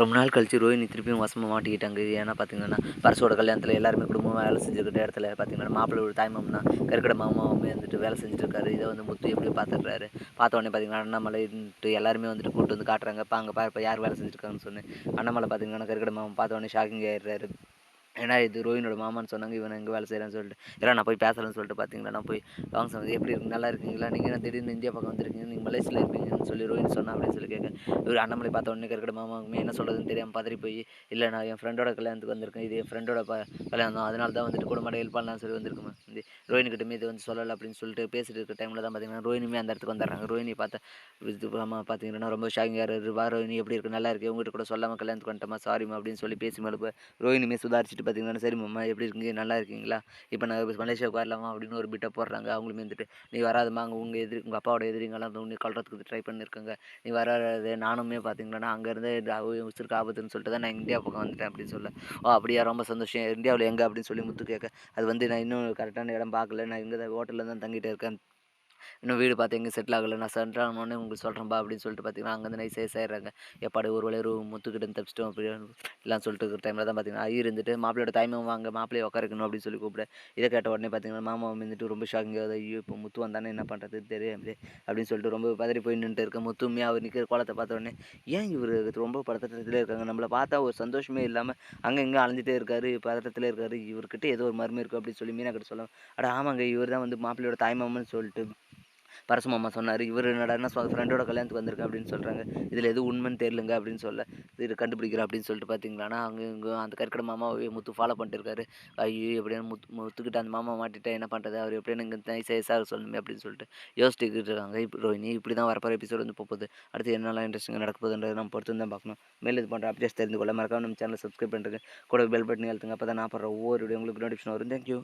ரொம்ப நாள் கழிச்சு ரோஹினி திருப்பியும் வசமாக மாட்டிக்கிட்டாங்க. இது ஏன்னா பார்த்தீங்கன்னா பரசோட கல்யாணத்தில் எல்லாருமே குடும்பமாக வேலை செஞ்சுக்கிட்ட இடத்துல பார்த்தீங்கன்னா மாப்பிள்ளை ஒரு தாய் கருக்கடை மாமாவுமே வந்துட்டு வேலை செஞ்சுருக்காரு. இதை வந்து முத்து எப்படி பார்த்துட்றாரு பார்த்த உடனே பார்த்தீங்கன்னா அண்ணாமலைன்ட்டு எல்லாருமே வந்துட்டு கூட்டு வந்து காட்டுறாங்க. இப்போ அங்கே பாருப்பா யார் வேலை செஞ்சுருக்காங்கன்னு சொன்னேன் அண்ணாமலை பார்த்தீங்கன்னா கருக்கடை மாமா பார்த்த உடனே ஷாக்கிங் ஆயிடுறாரு. ஏன்னா இது ரோஹினோட மாமான்னு சொன்னாங்க இவன் எங்கே வேலை செய்கிறான்னு சொல்லிட்டு. இல்லை நான் போய் பேசலன்னு சொல்லிட்டு பார்த்தீங்களா நான் போய் வாங்க சொன்னது எப்படி இருக்கு? நல்லா இருக்கீங்களா? நீங்கள் என்ன திடீர்னு இந்தியா பக்கம் வந்திருக்கீங்க? நீங்கள் மலேசியில் இருப்பீங்கன்னு சொல்லி ரோஹின் சொன்னா அப்படின்னு சொல்லி கேட்க இவர் அண்ணாமலை பார்த்த உடனே கருக்கட மாமாவுமே என்ன சொல்கிறதுன்னு தெரியாமல் பதறி போய் இல்லை நான் என் ஃப்ரெண்டோட கல்யாணத்துக்கு வந்திருக்கேன். இது என் ஃப்ரெண்டோட ப கல்யாணம் அதனால தான் வந்துட்டு கூட மாட்ட ஹெல்ப் சொல்லி வந்திருக்குமா இந்த ரோஹினிக்கிட்ட மீது வந்து சொல்லலை அப்படின்னு சொல்லிட்டு பேசிட்டு இருக்க டைமில் தான் பார்த்தீங்கன்னா ரோஹினியுமே அந்த இடத்துக்கு வந்துடுறாங்க. ரோஹினி பார்த்த இது ஆமாம் பார்த்தீங்கன்னா ரொம்ப ஷாக்கிங்காக வா ரோஹினி எப்படி இருக்கு? நல்லா இருக்கு. உங்ககிட்ட கூட சொல்லாமல் கல்யாணத்துக்கு வந்துட்டோமா? சாரிமா அப்படின்னு சொல்லி பேசி மேலே ரோஹினியுமே சுதாரிச்சுட்டு பார்த்தீங்கன்னா சரி மாமா எப்படி இருக்கீங்க? நல்லா இருக்கீங்களா? இப்போ நாங்கள் மலேசியாவுக்கு வரலாமா? அப்படின்னு ஒரு பிட்டை போடுறாங்க. அவங்களுமே வந்துட்டு நீ வராதம்மா அங்கே உங்கள் எதிரி உங்கள் அப்பாவோட எதிரிங்கெல்லாம் உன்னை கொல்றதுக்கு ட்ரை பண்ணியிருக்காங்க நீ வராது நானுமே பார்த்தீங்கன்னா அங்கேருந்து உச்சிருக்க ஆபத்துன்னு சொல்லிட்டு தான் நான் இந்தியா பக்கம் வந்துட்டேன் அப்படின்னு சொல்ல. ஓ அப்படியா? ரொம்ப சந்தோஷம். இந்தியாவில் எங்கே? அப்படின்னு சொல்லி முத்து கேட்க அது வந்து நான் இன்னும் கரெக்டான இடம் பார்க்கல. நான் இங்கே தான் ஹோட்டலில் தான் தங்கிட்டு இருக்கேன். இன்னும் வீடு பார்த்து எங்கே செட்டில் ஆகலை. நான் சென்ட்ரல் ஆனோடனே உங்களுக்கு சொல்கிறேன்பா அப்படின்னு சொல்லிட்டு பார்த்தீங்கன்னா அங்கேருந்து நைஸ் சேஸ் ஆயிடுறாங்க. எப்பாடு ஒரு வேலை ரூம் முத்துக்கிட்டு தப்பிச்சிட்டோம் அப்படின்னு எல்லாம் சொல்லிட்டு இருக்கிற டைமில் தான் பார்த்தீங்கன்னா ஐயர் இருந்துட்டு மாப்பிளையோட தாய்மாவும் வாங்க மாப்பிளையை உட்காரிக்கணும் அப்படின்னு சொல்லி கூப்பிட இதை கேட்ட உடனே பார்த்தீங்கன்னா மாமா வந்துட்டு ரொம்ப ஷாக்கிங் ஆகுது ஐயோ இப்போ முத்து வந்தானே என்ன பண்ணுறது தெரியும் அப்படின்னு சொல்லிட்டு ரொம்ப பதறி போய் நின்றுட்டு இருக்க முத்துமே அவர் நிற்கிற கோலத்தை பார்த்த உடனே ஏன் இவர் ரொம்ப பதட்டத்தில் இருக்காங்க? நம்மளை பார்த்தா ஒரு சந்தோஷமே இல்லாமல் அங்கே இங்கே அலைஞ்சிட்டே இருக்காரு பதட்டத்தில் இருக்காரு. இவர்கிட்ட ஏதோ ஒரு மர்மம் இருக்குது அப்படின்னு சொல்லி மீனா கிட்ட அட ஆமாங்க இவர் தான் வந்து மாப்பிள்ளையோட தாய்மாமன்னு சொல்லிட்டு பரசு மாமா சொன்னார் இவர் என்னடான்னா ஃப்ரெண்டோட கல்யாணத்துக்கு வந்திருக்கேன் அப்படின்னு சொல்கிறாங்க இதில் எது உண்மைன்னு தெரியலங்க அப்படின்னு சொல்ல இது கண்டுபிடிக்கிறேன் அப்படின்னு சொல்லிட்டு பார்த்தீங்களான்னா அங்கே இங்கே அந்த கற்கட மாமாவை முத்து ஃபாலோ பண்ணிட்டு இருக்காரு ஐயோ எப்படின்னு முத்து முத்துக்கிட்ட அந்த மாமா மாட்டிட்டா என்ன பண்ணுறது அவர் எப்படின்னு இங்கே நைஸாக சொல்லணுமே அப்படின்னு சொல்லிட்டு யோசிச்சுக்கிட்டு இருக்காங்க. இப்போ ரோஹினி இப்படி தான் வரப்போகிற எபிசோட் வந்து போகுது அடுத்து என்னெல்லாம் இன்ட்ரெஸ்டிங்காக நடக்க போகுதுன்றது நம்ம பொறுத்து தான் பார்க்கணும். மேலே இது பண்ணுற அப்டேட்ஸ் தெரிந்து கொள்ள மறக்காம நம்ம சேனல் சப்ஸ்கிரைப் பண்ணுறேங்க கூட பெல் பட்டன் எழுத்துங்க அப்போ தான் நான் போடுற ஒவ்வொரு வீடியோ உங்களுக்கு நோட்டிஃபிகேஷன் வரும். தேங்க்யூ